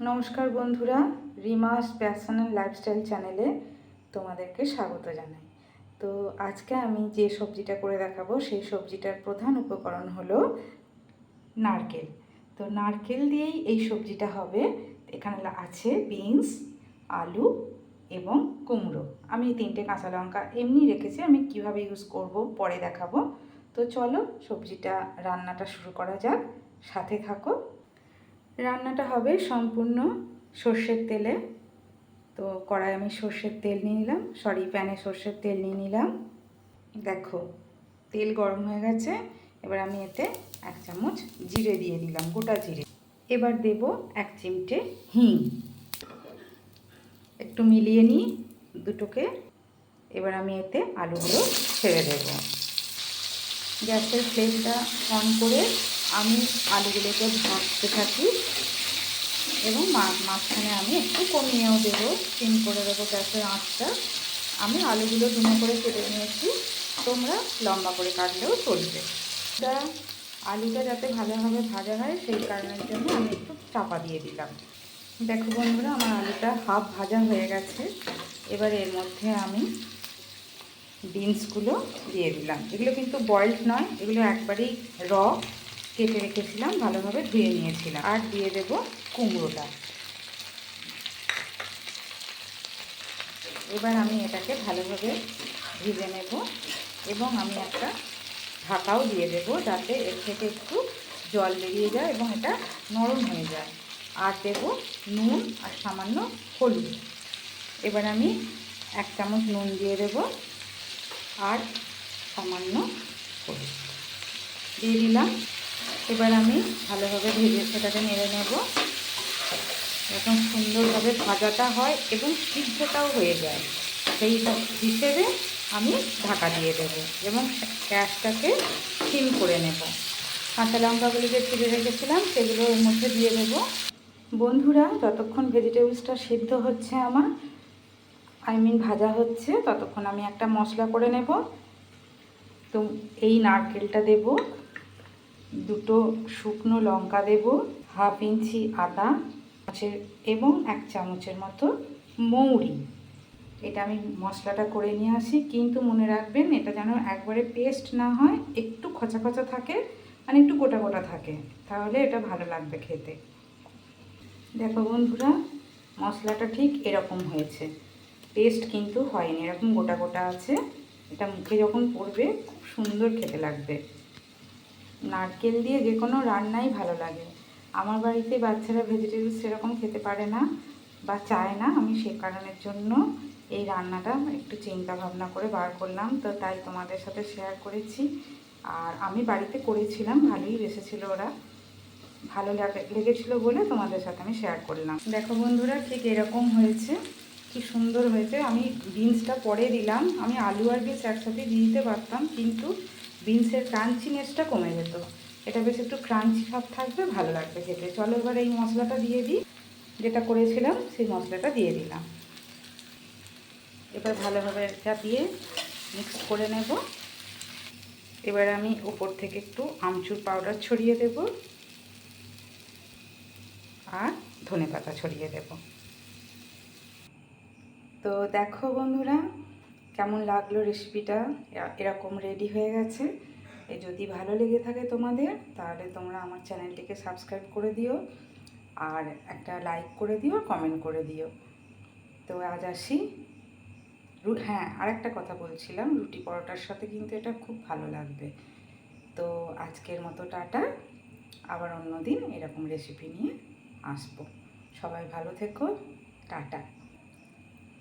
নমস্কার বন্ধুরা, রিমাস passion and lifestyle চ্যানেলে তোমাদেরকে স্বাগত জানাই। তো আজকে আমি যে সবজিটা করে দেখাবো, সেই সবজিটার প্রধান উপকরণ হলো নারকেল। তো নারকেল দিয়েই এই সবজিটা হবে। এখানে আছে বিনস আলু এবং কুমড়ো। আমি তিনটে কাঁচা লঙ্কা এমনি রেখেছি, আমি কীভাবে ইউজ করব পরে দেখাবো। তো চলো সবজিটা, রান্নাটা শুরু করা যাক। সাথে থাকো। রান্নাটা হবে সম্পূর্ণ সর্ষের তেলে। তো কড়াই আমি সর্ষের তেল নিয়ে নিলাম সরি প্যানে সর্ষের তেল নিয়ে নিলাম। দেখো, তেল গরম হয়ে গেছে, এবার আমি এতে এক চামচ জিরে দিয়ে দিলাম গোটা জিরে। এবার দেব এক চিমটে হিং। একটু মিলিয়ে নিই দুটোকে, এবার আমি এতে আলুগুলো ছেড়ে দেবো। গ্যাসের ফ্লেমটা অন করে আমি আলুগুলোকে ভাজতে থাকি এবং মাঝখানে আমি একটু কমিয়েও দেবো, সিম করে দেবো গ্যাসের আঁচটা। আমি আলুগুলো দুনো করে কেটে নিয়েছি, তোমরা লম্বা করে কাটলেও চলবে। তা আলুটা যাতে ভালোভাবে ভাজা হয়, সেই কারণের জন্য আমি একটু চাপা দিয়ে দিলাম। দেখো বন্ধুরা, আমার আলুটা হাফ ভাজা হয়ে গেছে। এবার এর মধ্যে আমি বিনসগুলো দিয়ে দিলাম। এগুলো কিন্তু বয়েলড নয়, এগুলো একবারেই র কেটে রেখেছিলাম, ভালোভাবে ধুয়ে নিয়েছিলাম। আর দিয়ে দেব কুমড়োটা। এবার আমি এটাকে ভালোভাবে ভিজে নেব এবং আমি একটা ঢাকাও দিয়ে দেব যাতে এর থেকে একটু জল বেরিয়ে যায় এবং এটা নরম হয়ে যায়। আর দেব নুন আর সামান্য হলুদ। এবার আমি এক চামচ নুন দিয়ে দেব আর সামান্য হলুদ। দিয়ে দিলাম এবার আমি ভালোভাবে ভেজে সেটাকে নেড়ে নেব। এরকম সুন্দরভাবে ভাজাটা হয় এবং সিদ্ধটাও হয়ে যায়। সেই হিসেবে আমি ঢাকা দিয়ে দেব এবং গ্যাসটাকে সিম করে নেব। কাঁচা লঙ্কাগুলি যে ছিঁড়ে রেখেছিলাম সেগুলো এর মধ্যে দিয়ে দেব। বন্ধুরা, যতক্ষণ ভেজিটেবলসটা সিদ্ধ হচ্ছে আমার, আই মিন ভাজা হচ্ছে, ততক্ষণ আমি একটা মশলা করে নেব। তো এই নারকেলটা দেব। দুটো শুকনো লঙ্কা দেব, হাফ ইঞ্চি আদা এবং এক চামচের মতো মৌরি। এটা আমি মশলাটা করে নিয়ে আসি, কিন্তু মনে রাখবেন এটা যেন একবারে পেস্ট না হয়, একটু খচা খচা থাকে মানে একটু গোটা গোটা থাকে, তাহলে এটা ভালো লাগবে খেতে। দেখো বন্ধুরা, মশলাটা ঠিক এরকম হয়েছে। পেস্ট কিন্তু হয়নি, এরকম গোটা গোটা আছে। এটা মুখে যখন পড়বে, খুব সুন্দর খেতে লাগবে। নারকেল দিয়ে যে কোনো রান্নাই ভালো লাগে। আমার বাড়িতে বাচ্চারা ভেজিটেবলস সেরকম খেতে পারে না বা চায় না। আমি সে কারণের জন্য এই রান্নাটা একটু চিন্তা ভাবনা করে বার করলাম। তো তাই তোমাদের সাথে শেয়ার করেছি। আর আমি বাড়িতে করেছিলাম, ভালোই বেসেছিল ওরা। ভালো লাগে- লেগেছিল বলে তোমাদের সাথে আমি শেয়ার করলাম। দেখো বন্ধুরা, ঠিক এরকম হয়েছে। কি সুন্দর হয়েছে। আমি বিনসটা পরে দিলাম। আমি আলু আর বিনস একসাথে দিতে পারতাম, কিন্তু বিনসের ক্রাঞ্চিনেসটা কমে যেত। এটা বেশ একটু ক্রাঞ্চি ভাব থাকবে, ভালো লাগবে খেতে। চলো এবার এই মশলাটা দিয়ে দিই। যেটা করেছিলাম, সেই মশলাটা দিয়ে দিলাম। এবার ভালোভাবে এটা দিয়ে মিক্স করে নেব। এবার আমি উপর থেকে একটু আমচুর পাউডার ছড়িয়ে দেব। আর ধনে পাতা ছড়িয়ে দেব। তো দেখো বন্ধুরা কেমন লাগল রেসিপিটা এরকম রেডি হয়ে গেছে। যদি ভালো লেগে থাকে তোমাদের, তাহলে তোমরা আমার চ্যানেলটিকে সাবস্ক্রাইব করে দিও। আর একটা লাইক করে দিও কমেন্ট করে দিও। তো আজ আসি। হ্যাঁ আর একটা কথা বলছিলাম, রুটি পরোটার সাথে কিন্তু এটা খুব ভালো লাগবে। তো আজকের মতো টাটা। আবার অন্য দিন এরকম রেসিপি নিয়ে আসব। সবাই ভালো থেকো। টাটা।